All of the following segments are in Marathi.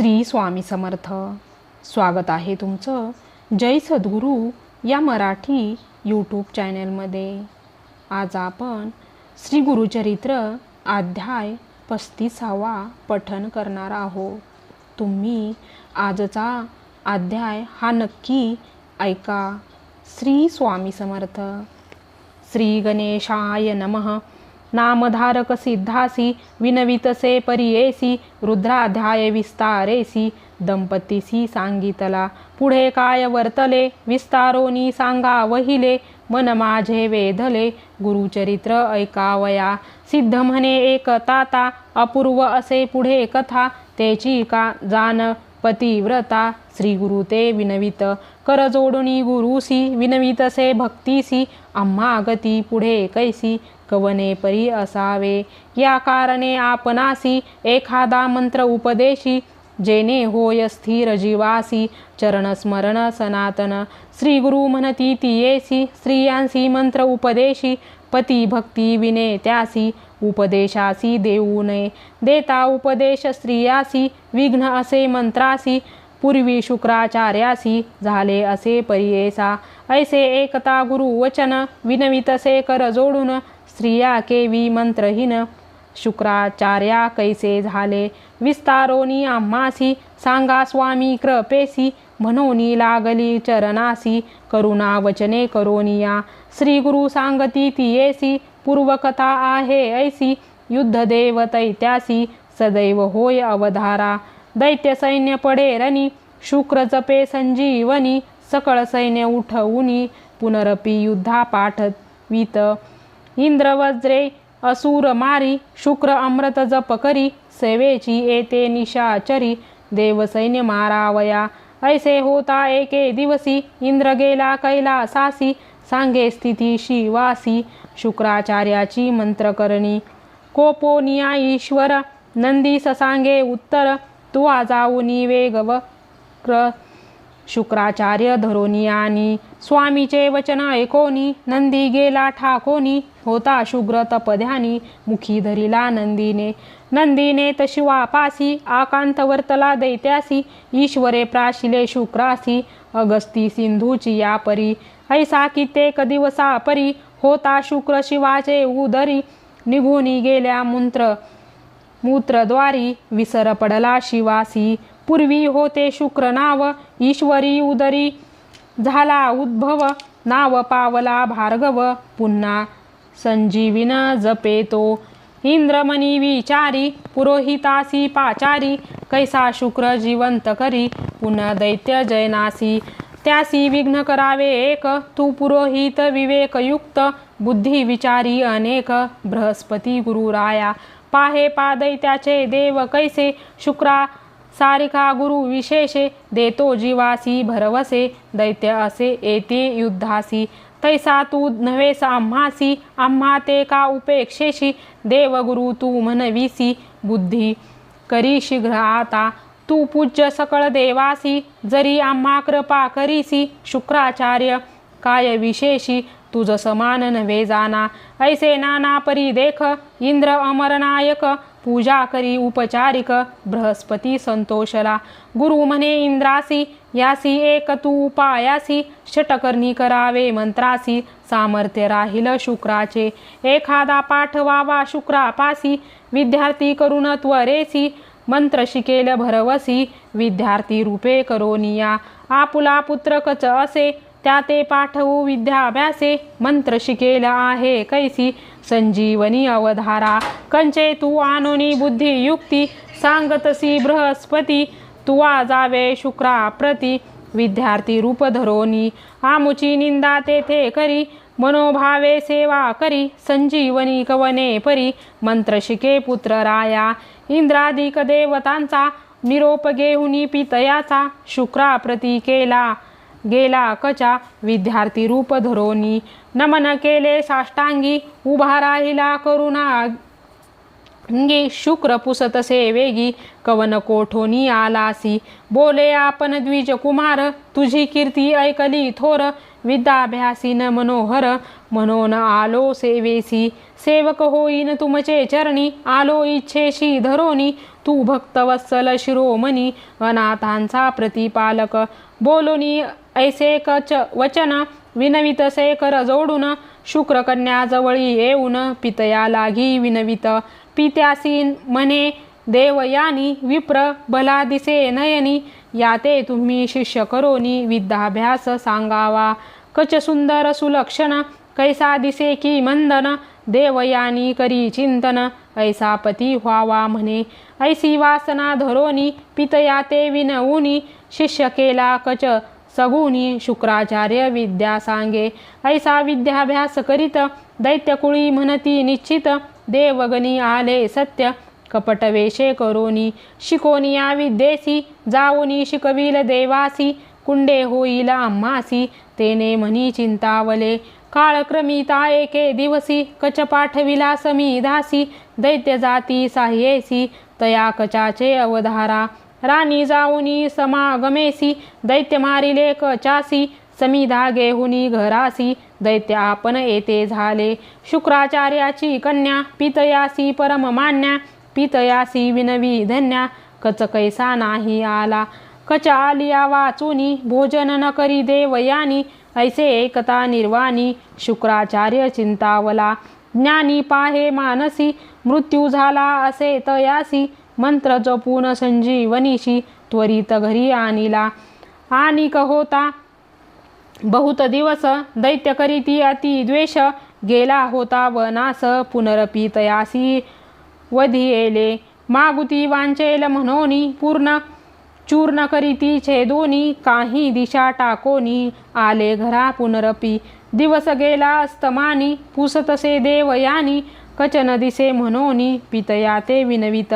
श्री स्वामी समर्थ. स्वागत आहे तुमचं जय सद्गुरू या मराठी यूट्यूब चॅनलमध्ये आज आपण श्री गुरुचरित्र अध्याय पस्तीसावा पठन करणार आहोत. तुम्ही आजचा अध्याय हा नक्की ऐका. श्री स्वामी समर्थ. श्री गणेशाय नमः. नामधारक सिद्धासी विनवितसे परियेसी रुद्राध्याय विस्तारेसी दंपतीसी सांगितला पुढे काय वर्तले विस्तारोनी सांगा वहिले मन माझे वेधले गुरुचरित्र ऐकावया. सिद्ध म्हणे एक ताता अपूर्व असे पुढे कथा त्याची का जाण पतिव्रता श्री गुरु ते विनवित. कर जोडणी गुरुसी विनवितसे भक्तीसी आम्हा गती पुढे कैसी कवने परी असावे. या कारणे आपणासी एखादा मंत्र उपदेशी जेने होय स्थिर जीवासी चरणस्मरण सनातन. श्री गुरु म्हणती तियेसी स्त्रियांसी मंत्र उपदेशी पती भक्ती विने त्यासी उपदेशासी देऊ नये देता उपदेश स्त्रियासी विघ्न असे मंत्रासी पूर्वी शुक्राचार्यासी झाले असे परियेसा ऐसे एकता गुरु वचन विनवितसे कर जोडून स्त्रिया केवी मंत्रहीन शुक्राचार्या कैसे झाले विस्तारोनी आम्हासी सांगा स्वामी कृपेसी म्हणोनी लागली चरणासी करुणा वचने करोनिया श्री गुरु सांगती तियेसी पूर्वकथा आहे ऐसी युद्धदेव तैत्यासी सदैव होय अवधारा. दैत्य सैन्य पडे रणी शुक्र जपे संजीवनी सकळ सैन्य उठवुनी पुनरपी युद्धा पाठवित इंद्रवज्रे असुर मारी शुक्र अमृत जप करी सेवेची येते निशाचरी देवसैन्य मारावया. ऐसे होता एके दिवसी इंद्र गेला कैलासासी सांगे स्थिती शिवासी शुक्राचार्याची मंत्रकरणी. कोपोनिया ईश्वर नंदी सांगे उत्तर तुवा जाऊनी वेगव क्र शुक्राचार्य धरोनियानी स्वामीचे वचन ऐकोनी नंदी गेला ठाकोनी होता शुग्र तपध्यानी मुखी धरिला नंदीने. नंदीने तशिवापासी आकांत वर्तला दैत्यासी ईश्वरे प्राशिले शुक्रासी अगस्ती सिंधूची या परी ऐसा कित्येक दिवसा परी होता शुक्र शिवाचे उदरी निघूनी गेल्या मूत्र मूत्रद्वारी विसर पडला शिवासी. पूर्वी होते शुक्र नाव ईश्वरी उदरी झाला उद्भव नाव पावला भार्गव पुन्हा संजीविन जपेतो. इंद्रमणी विचारी पुरोहितासी पाचारी कैसा शुक्र जिवंत करी पुन्हा दैत्य जयनासी. त्यासी विघ्न करावे एक तू पुरोहित विवेकयुक्त बुद्धी विचारी अनेक बृहस्पती गुरुराया. पाहे पादैत्याचे देव कैसे शुक्रा सारिका गुरु विशेषे देतो जीवासी भरवसे दैत्य असे येते युद्धासी। तैसा तू नव्हेस आम्हासी आम्हा ते का उपेक्षेशी? देवगुरु तू म्हणविसी बुद्धी करी शीघ्र आता। तू पूज्य सकळ देवासी जरी आम्हा कृपा करीसी शुक्राचार्य काय विशेषी? तुझ समान नव्हे जाना ऐसे नाना परी देख इंद्र अमरनायक पूजा करी उपचारिक बृहस्पती संतोषला. गुरु म्हणे इंद्रासी यासी एक तू उपायासी षटकर्णी करावे मंत्रासी सामर्थ्य राहील शुक्राचे. एखादा पाठवावा शुक्रापासी विद्यार्थी करून त्वरेसी मंत्र शिकेल भरवसी विद्यार्थी रूपे करोनिया आपुला पुत्र कच असे त्या ते पाठवू विद्याभ्यासे मंत्र शिकेल आहे कैसी. संजीवनी अवधारा. कंचे तू आणोनी बुद्धी युक्ती सांगतसी बृहस्पती. तुवा जावे शुक्रा प्रती विद्यार्थी रूप धरोनी. आमुची निंदा तेथे करी. मनोभावे सेवा करी. संजीवनी कवने परी. मंत्र शिके पुत्र राया. इंद्रादिक देवतांचा. निरोप घेऊनी पितयाचा. शुक्रा प्रती केला. गेला कचा. विद्यार्थी रूप धरोनी. नमन केले साष्टांगी. उभा राहिला करुणा. अंगी शुक्र पुसतसे वेगी. कवन कोठोनी आलासी. बोले आपण द्विज कुमार. तुझी कीर्ती ऐकली थोर. विद्याभ्यासीन मनोहर. म्हणून आलो सेवेसी सेवक होईन तुमचे चरणी. आलो इच्छेशी धरोनी. तू भक्तवत्सल शिरोमणी. अनाथांचा प्रतिपालक. बोलोनी ऐसे कच वचन विनवितसे कर जोडून शुक्रकन्या जवळी येऊन पितया लागी विनवित. पित्यासीन म्हणे देवयानी विप्र भला दिसे नयनी याते तुम्ही शिष्य करोनी विद्याभ्यास सांगावा. कच सुंदर सुलक्षण कैसा दिसे की मंदन देवयानी करी चिंतन ऐसा पती व्हावा म्हणे. ऐसी वासना धरोनी पितया ते विनवुनी शिष्य केला कच सगुणी शुक्राचार्य विद्या सांगे. ऐसा विद्याभ्यास करीत दैत्यकुळी म्हणती निश्चित. देवगणी आले सत्य कपटवेशे करोनी. शिकोनी या विद्येसी जाऊनी शिकविल देवासी. कुंडे होईल आम्हासी तेने म्हणी चिंतावले. काळक्रमिता एके दिवसी कच पाठविला समी दासी. दैत्य जाती साह्येसी तया कचाचे अवधारा. राणी जाऊनी समागमेसी दैत्य मारिले कचासी समी धागे हुनी घरासी दैत्य आपण येते झाले. शुक्राचार्याची कन्या पितयासी परम मान्या पितयासी विनवी धन्या कच कैसा नाही आला. कच आलिया वाचुनी भोजन न करी देवयानी ऐसे एकता निर्वाणी शुक्राचार्य चिंतावला. ज्ञानी पाहे मानसी मृत्यू झाला असे तयासी मंत्र जपून संजीवनीशी त्वरित घरी आणिला. आणि होता बहुत दिवस दैत्य करीती अति द्वेष गेला होता वनास पुनरपी तयासी वधियेले. मागुती वांचेल म्हणोनी पूर्ण चूर्ण करीती छेदोनी काही दिशा टाकोनी आले घरा पुनरपी. दिवस गेला अस्तमानी पुसतसे देवयानी कचन दिसे म्हणोनी पितया ते विनवित.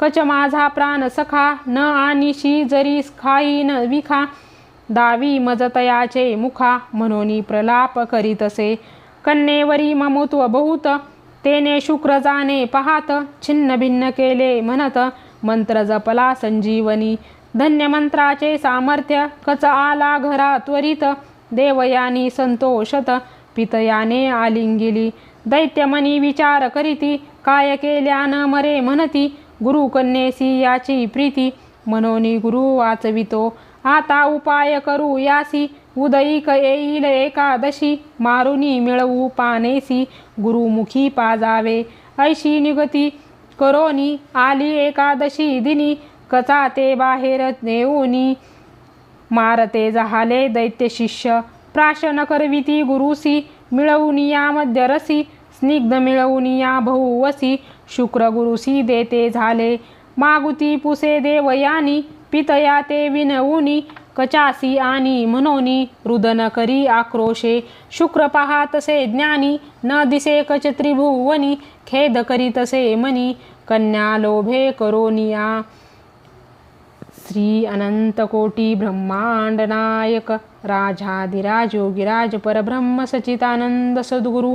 कच माझा प्राण सखा न आनिशी जरी खाई न विखा दावी मजतयाचे मुखा म्हणोनी प्रलाप करीत असे कन्येवरी ममत्व बहुत तेने शुक्र जाणे पाहात छिन्न भिन्न केले म्हणत मंत्र जपला संजीवनी. धन्य मंत्राचे सामर्थ्य कच आला घरा त्वरित देवयानी संतोषत पितयाने आलिंगिली. दैत्यमनी विचार करीती काय केल्यान मरे म्हणती गुरु कन्येसी याची प्रीती मनोनी गुरु वाचवितो. आता उपाय करू यासी उदयिक येईल एकादशी मारुनी मिळवू पानेसी गुरुमुखी पाजावे. ऐशी निगती करोनी आली एकादशी दिनी कचा ते बाहेर नेऊनी मारते जहाले दैत्य शिष्य. प्राशन करविती गुरुसी मिळवून या मध्यरसी स्निग्ध मिळवून या बहुवसी शुक्र गुरुसी देते झाले. मागुती पुसे देवयानी पितया ते विनवुनी कचासी आणि मनोनी रुदन करी आक्रोशे. शुक्र पाहातसे ज्ञानी न दिसे कच त्रिभुवनी खेद करी तसे मनी कन्या लोभे करोनिया. श्री अनंत कोटी ब्रह्मांड नायक राजाधिराज योगिराज परब्रह्म सचितानंद सद्गुरु